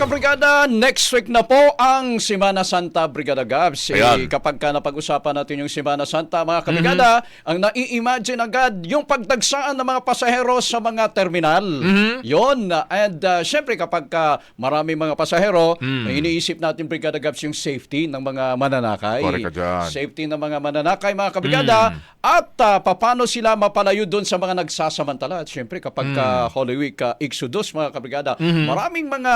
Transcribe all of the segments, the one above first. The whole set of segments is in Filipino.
kabrigada, next week na po ang Semana Santa Brigada Gabs. Eh, Ayan. kapag ka napag-usapan natin yung Semana Santa, mga kabrigada, ang nai-imagine agad yung pagdagsaan ng mga pasahero sa mga terminal. Yon And uh, syempre kapag ka maraming mga pasahero, eh, iniisip natin Brigada Gabs yung safety ng mga mananakay. Safety ng mga mananakay, mga kabrigada. At uh, paano sila mapalayo doon sa mga nagsasamantala. At syempre kapag ka Holy Week uh, Exodus, mga kabrigada, maraming mga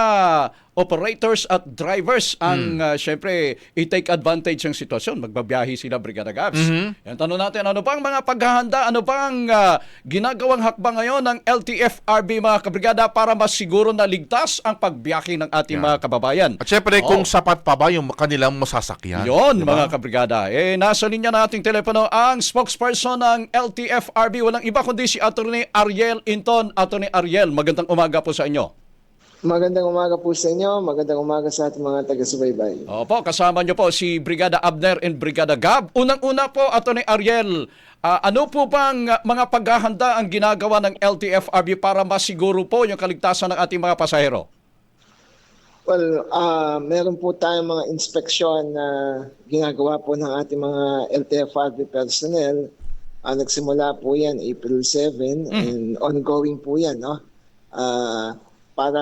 operators at drivers ang uh, syempre i-take advantage ng sitwasyon. Magbabiyahe sila, Brigada Gabs. Yan, tanong natin, ano bang mga paghahanda, ano bang uh, ginagawang hakbang ngayon ng LTFRB, mga kabrigada, para masiguro na ligtas ang pagbiyahe ng ating Yan. mga kababayan? At syempre, Oh. kung sapat pa ba yung kanilang masasakyan? Yon, Diba? mga kabrigada. Eh, nasa linya nating telepono ang spokesperson ng LTFRB. Walang iba kundi si Attorney Ariel Inton. Attorney Ariel, magandang umaga po sa inyo. Magandang umaga po sa inyo. Magandang umaga sa ating mga taga-subaybay. Opo, kasama niyo po si Brigada Abner and Brigada Gab. Unang-una po, Attorney Ariel, ah, ano po bang ah, mga paghahanda ang ginagawa ng LTFRB para masiguro po yung kaligtasan ng ating mga pasahero? Well, ah meron po tayong mga inspeksyon na ginagawa po ng ating mga LTFRB personnel. Ah, nagsimula po yan April 7 and ongoing po yan. No? Ah, para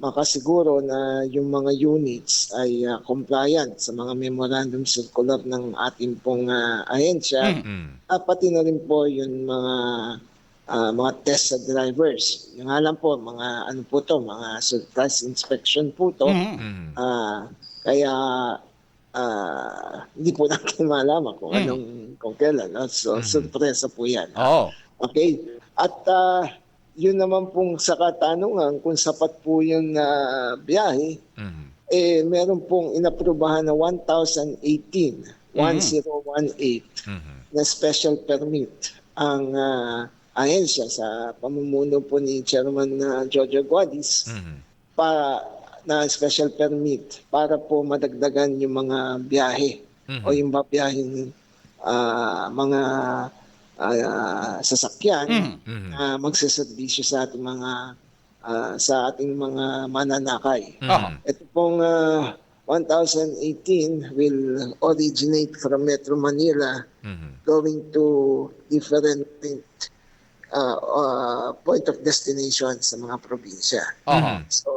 makasiguro na yung mga units ay ah, compliant sa mga memorandum circular ng ating pong ah, ahensya. Mm. Ah, pati na rin po yung mga ah, mga test sa drivers. Yung nga lang po, mga ano po to, mga surprise inspection po to. Mm. Ah, kaya ah, hindi po natin malaman kung Mm. anong kung kailan. No? So, surpresa po yan. Oo. Okay. At ah, yun naman pong sa katanungan kung sapat po yung na biyahe, Mm. eh meron pong inaprubahan na 1018, 1018 Mm. na special permit ang ah, ahensya sa pamumuno po ni Chairman na Jojo Guadis Mm. para na special permit para po madagdagan yung mga biyahe Mhm. o yung babiyahing ah, mga ah, sasakyan Mm. Mm. na magseserbisyo sa ating mga ah, sa ating mga mananakay. Aha. Ito pong ah, 1018 will originate from Metro Manila Mm. going to different uh, uh, point of destination sa mga probinsya. Aha. So,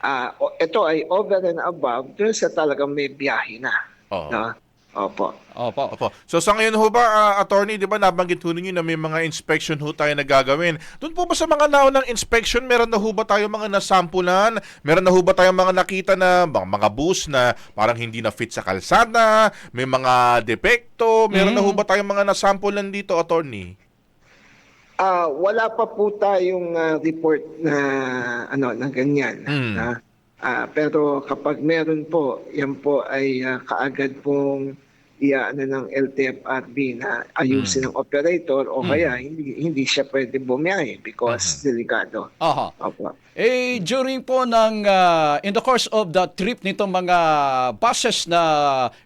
ah, o- ito ay over and above dun sa talagang may biyahe na. Oo. No? Opo. Opo. Opo. So sa ngayon ho ba, ah, attorney, di ba nabanggit ho ninyo na may mga inspection ho tayo na gagawin. Doon po ba sa mga naunang inspection, meron na ho ba tayo mga nasampulan? Meron na ho ba tayo mga nakita na mga, mga bus na parang hindi na fit sa kalsada? May mga depekto? Meron na ho ba tayong mga nasampulan dito, attorney? Ah, wala pa po tayong ah, report na ano na ganyan. Mm. na, ah, pero kapag meron po, yan po ay ah, kaagad pong iyaano ng LTFRB na ayusin ng operator o kaya hindi hindi siya pwede bumiyahe because delikado. Aha. Opo. Eh, during po ng, ah, in the course of the trip nitong mga buses na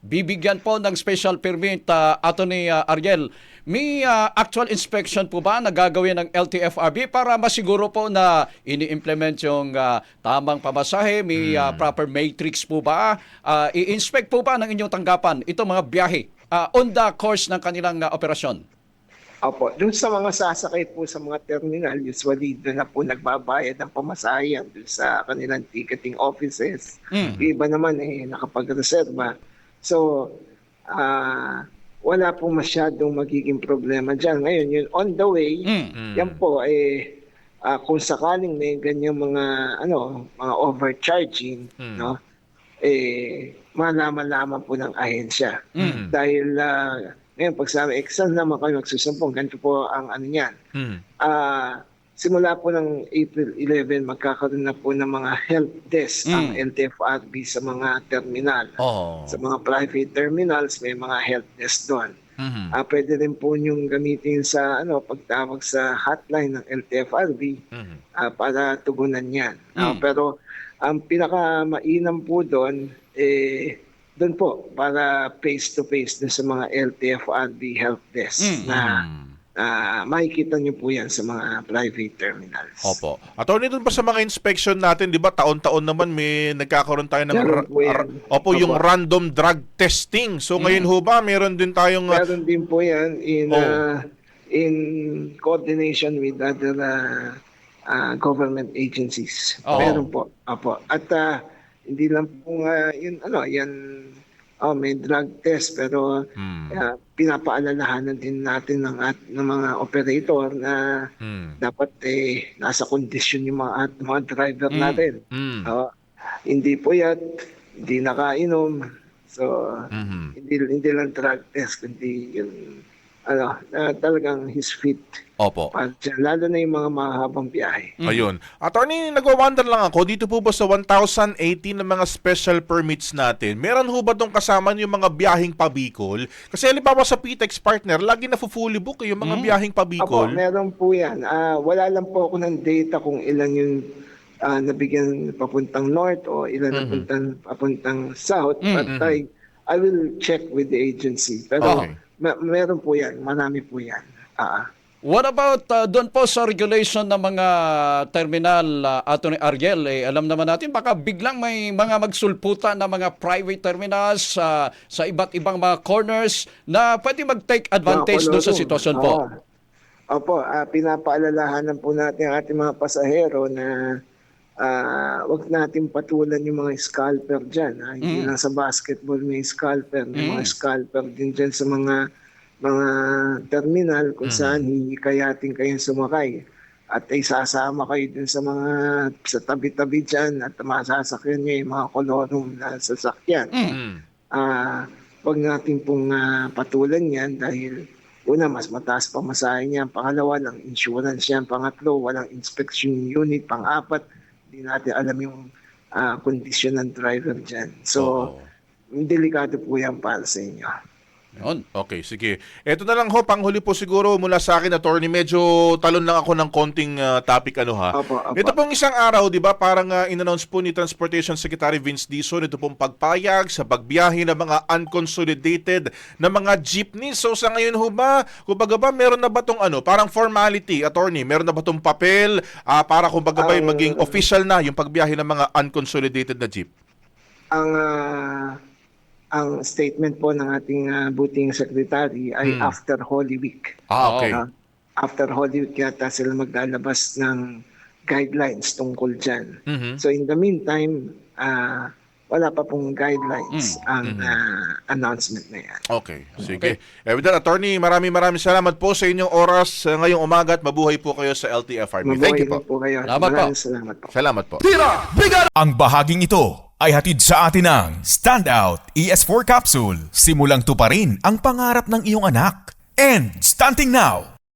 bibigyan po ng special permit, uh, Attorney ah, Ariel, may ah, actual inspection po ba na gagawin ng LTFRB para masiguro po na ini-implement yung ah, tamang pamasahe? May ah, proper matrix po ba? Ah, i-inspect po ba ng inyong tanggapan itong mga biyahe ah, on the course ng kanilang ah, operasyon? Opo, dun sa mga sasakay po sa mga terminal, usually doon na po nagbabayad ng pamasahe dun sa kanilang ticketing offices. Mm. Iba naman eh nakapag-reserva. So, ah wala po masyadong magiging problema dyan. Ngayon, yun on the way, Mm. yan po eh ah, kung sakaling may ganyang mga ano, mga overcharging, Mm. no? Eh malaman lamang po ng ahensya. Mm. Dahil ah, ngayon pag sa exam naman kayo magsusumpong, ganito po ang ano niyan. Mm. Ah, simula po ng April 11, magkakaroon na po ng mga help desk Mm. ang LTFRB sa mga terminal. Oh. Sa mga private terminals, may mga help desk doon. Mm. Ah, pwede rin po niyong gamitin sa ano pagtawag sa hotline ng LTFRB Mm. ah, para tugunan yan. Ah, Mm. pero ang pinakamainam po doon, eh, doon po, para face-to-face dun sa mga LTFRB help desk Mm. na Mm. ah, makikita niyo po yan sa mga private terminals. Opo. Attorney, doon pa sa mga inspection natin, di ba, taon-taon naman may nagkakaroon tayo ng... Meron po yan. ra- opo, yung Opo. random drug testing. So ngayon ho ba, meron din tayong... uh, Meron din po yan in Oh. ah, in coordination with other ah, ah, government agencies. Oo. Meron po. Apo. At ah, hindi lang po nga yun ano, yan oh, may drug test pero Hmm. ah, pinapaalalahanan din natin ng at ng mga operator na Hmm. dapat eh nasa kondisyon yung mga at mga driver Mm. natin. Hmm. Oo. hindi puyat, hindi nakainom. So Mhm. hindi hindi lang drug test kundi yung ano, na talagang his fit. Opo. Dyan, lalo na yung mga mahabang biyahe. Ayun. Attorney, nagwa-wonder lang ako, dito po ba sa 1,018 na mga special permits natin, meron ho ba itong kasama yung mga biyaheng pabikol? Kasi halimbawa sa PTEX partner, lagi na fully book eh, yung mga biyaheng Apo, pabikol. meron po yan. Ah, wala lang po ako ng data kung ilan yung ah, nabigyan papuntang north o ilan napuntang papuntang south. But I, I will check with the agency. Pero Okay. Ma- meron po yan. Marami po yan. Ah, What about uh, doon po sa regulation ng mga terminal, uh, Atty. Ariel? Eh, alam naman natin, baka biglang may mga magsulputan na mga private terminals sa sa iba't ibang mga corners na pwede mag-take advantage doon sa sitwasyon po. Oo. Opo, ah, pinapaalalahanan po natin ang ating mga pasahero na ah, wag natin patulan yung mga scalper dyan. ah. Hindi lang sa basketball may scalper, may mga scalper din dyan sa mga mga terminal kung saan hihikayatin kayong sumakay. At ay sasama kayo dun sa mga sa tabi-tabi dyan at masasakyan nyo yung mga kolorum na sasakyan Hmm. ah wag natin pong ah, patulan yan dahil una, mas mataas pa masahe niya. Pangalawa, lang insurance yan. Pangatlo, walang inspection unit. Pang-apat, hindi natin alam yung ah, kondisyon ng driver dyan. So, delikado po yan para sa inyo. Yun. Okay, sige. Ito na lang ho, panghuli po siguro mula sa akin, attorney. Medyo talon lang ako ng konting ah, topic ano ha. Opo, opo. Ito pong isang araw, di ba, parang uh, in-announce po ni Transportation Secretary Vince Dizon, ito pong pagpayag sa pagbiyahe ng mga unconsolidated na mga jeepneys. So sa ngayon ho ba, kumbaga ba, meron na ba tong ano, parang formality, attorney, meron na ba tong papel ah, para kumbaga ba maging official na yung pagbiyahe ng mga unconsolidated na jeep? Ang ah, ang statement po ng ating ah, buting secretary ay Hmm. after Holy Week. Ah, okay. Ah, after Holy Week yata sila maglalabas ng guidelines tungkol dyan. Mhm. So in the meantime, ah, wala pa pong guidelines ang ah, announcement na yan. Okay, sige. Eh, with that, attorney, maraming maraming salamat po sa inyong oras uh, ngayong umaga at mabuhay po kayo sa LTFRB. Thank you Mabuhay po. po kayo. Salamat po. Salamat po. Salamat po. Ang bahaging ito ay hatid sa atin ng Standout ES4 Capsule. Simulang tuparin ang pangarap ng iyong anak. And stunting now